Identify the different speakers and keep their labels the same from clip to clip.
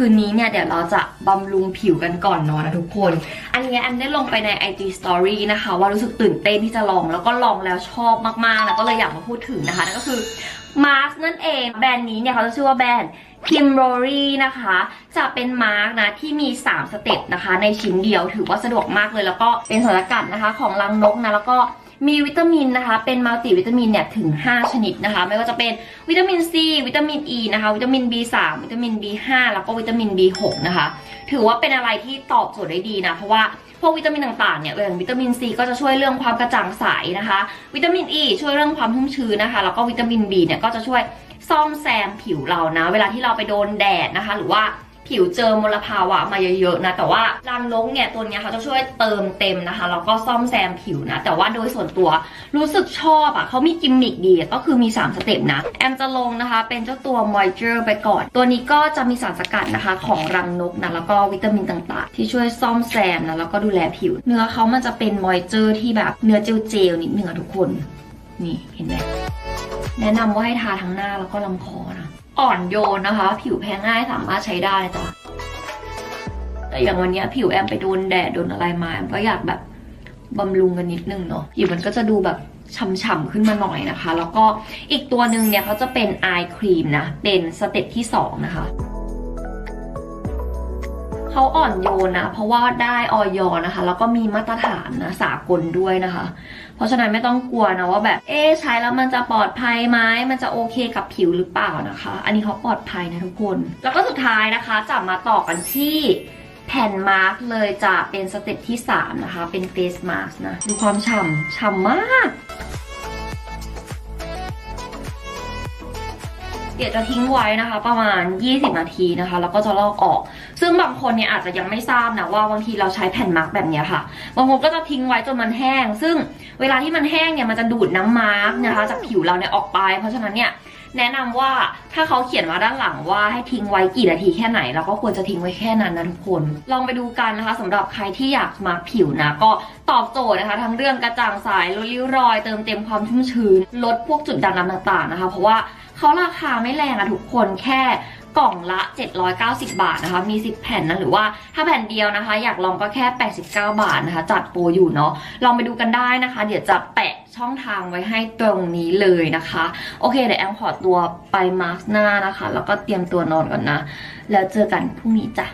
Speaker 1: คืนนี้เนี่ยเดี๋ยวเราจะบำรุงผิวกันก่อนนอนนะทุกคน อันนี้แอมได้ลงไปใน IG Story นะคะ ว่ารู้สึกตื่นเต้นที่จะลองแล้วก็ลองแล้วชอบมากๆ แล้วก็เลยอยากมาพูดถึงนะคะนั่นก็คือมาร์กนั่นเอง แบรนด์นี้เนี่ยเขาจะชื่อว่าแบรนด์คิมโรรีนะคะ จะเป็นมาร์กนะที่มี 3 สเต็ปนะคะ ในชิ้นเดียวถือว่าสะดวกมากเลย แล้วก็เป็นสารสกัดนะคะของรังนกนะแล้วก็ มีวิตามินนะคะ เป็นมัลติวิตามินเนี่ยถึง 5 ชนิดนะคะ ไม่ว่าจะเป็นวิตามินซีวิตามินอ e ีนะคะ วิตามิน B3 วิตามิน B5 แล้วก็วิตามิน B6 นะคะ ถือว่าเป็นอะไรที่ตอบโจทย์ได้ดีนะ เพราะว่าพวกวิตามินต่างๆเนี่ยอย่างวิตามินซีก็จะช่วยเรื่องความกระจ่างใสนะคะ วิตามินอ e ีช่วยเรื่องความชุ่มชื้นนะคะ แล้วก็วิตามิน B เนี่ยก็จะช่วยซ่อมแซมผิวเรานะ เวลาที่เราไปโดนแดดนะคะ หรือว่า ผิวเจอมลภาวะมาเยอะๆนะแต่ว่ารังนกเนี่ยตัวนี้เขาจะช่วยเติมเต็มนะคะแล้วก็ซ่อมแซมผิวนะแต่ว่าโดยส่วนตัวรู้สึกชอบอะ่ะเขามีกิมมิคดีก็คือมี 3 สเต็ปนะ แอมจะลงนะคะ เป็นเจ้าตัว moisture ไปก่อน ตัวนี้ก็จะมีสารสกัดนะคะของรังนกนะแล้วก็วิตามินต่างๆ ที่ช่วยซ่อมแซมนะแล้วก็ดูแลผิว เนื้อเขามันจะเป็น moisture ที่แบบเนื้อเจลๆนิดนึงอะทุกคน นี่เห็นไหมแนะนำว่าให้ทาทั้งหน้าแล้วก็ลำคอนะ อ่อนโยนนะคะ ผิวแพ้ง่ายสามารถใช้ได้จ้ะแต่อย่างวันนี้ผิวแอมไปโดนแดดโดนอะไรมาแอมก็อยากแบบบำรุงกันนิดนึงเนาะผิวมันก็จะดูแบบฉ่ำๆขึ้นมาหน่อยนะคะ แล้วก็อีกตัวหนึ่งเนี่ยเขาจะเป็นไอครีมนะ เป็นสเต็ปที่สองนะคะ เขาอ่อนโยนนะ เพราะว่าได้ออยนะคะ แล้วก็มีมาตรฐานนะสากลด้วยนะคะ เพราะฉะนั้นไม่ต้องกลัวนะว่าแบบ เอ๊ใช้แล้วมันจะปลอดภัยไหมมันจะโอเคกับผิวหรือเปล่านะคะ อันนี้เขาปลอดภัยนะทุกคน แล้วก็สุดท้ายนะคะจะมาต่อกันที่แผ่นมาร์กเลยจะเป็นสเต็ปที่ 3 นะคะ เป็นเฟสมาร์กนะ ดูความฉ่ำฉ่ำมาก เดี๋ยวจะทิ้งไว้นะคะ ประมาณ 20 นาทีนะคะ แล้วก็จะลอกออก ซึ่งบางคนเนี่ยอาจจะยังไม่ทราบนะว่าบางทีเราใช้แผ่นมาร์กแบบนี้ค่ะ บางคนก็จะทิ้งไว้จนมันแห้ง ซึ่งเวลาที่มันแห้งเนี่ยมันจะดูดน้ำมาร์กนะคะ จากผิวเราเนี่ยออกไป เพราะฉะนั้นเนี่ย แนะนำว่าถ้าเขาเขียนมาด้านหลังว่าให้ทิ้งไว้กี่นาทีแค่ไหนเราก็ควรจะทิ้งไว้แค่นั้นนะทุกคน ลองไปดูกันนะคะสำหรับใครที่อยากมาร์กผิวนะ ก็ตอบโจทย์นะคะ ทั้งเรื่องกระจ่างใสลดริ้วรอยเติมเต็มความชุ่มชื้น ลดพวกจุดด่างดำต่างๆนะคะ เพราะว่าเขาราคาไม่แรงอะทุกคนแค่กล่องละ 790 บาทนะคะ มี 10 แผ่นนะ หรือว่าถ้าแผ่นเดียวนะคะ อยากลองก็แค่ 89 บาทนะคะ จัดโปรอยู่เนาะ ลองไปดูกันได้นะคะ เดี๋ยวจะแปะ ช่องทางไว้ให้ตรงนี้เลยนะคะ โอเคเดี๋ยวแอมขอตัวไปมาสก์หน้านะคะ แล้วก็เตรียมตัวนอนก่อนนะ แล้วเจอกันพรุ่งนี้จ้ะ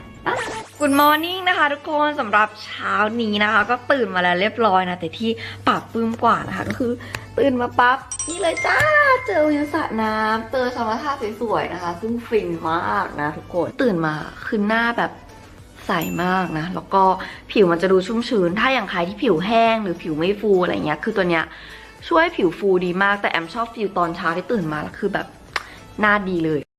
Speaker 1: Good morning นะคะทุกคนสำหรับเช้านี้นะคะ ก็ตื่นมาแล้วเรียบร้อยนะ แต่ที่ปรับปลื้มกว่านะคะ ก็คือตื่นมาปั๊บ นี่เลยจ้า เจอวิวสระน้ำเจอธรรมชาติสวยๆนะคะ ซึ่งฟินมากนะทุกคนตื่นมาคือหน้าแบบ ใสมากนะ แล้วก็ผิวมันจะดูชุ่มชื้น ถ้าอย่างใครที่ผิวแห้งหรือผิวไม่ฟูอะไรเงี้ย คือตัวเนี้ยช่วยให้ผิวฟูดีมาก แต่แอมชอบฟิลตอนเช้าที่ตื่นมาแล้วคือแบบหน้าดีเลย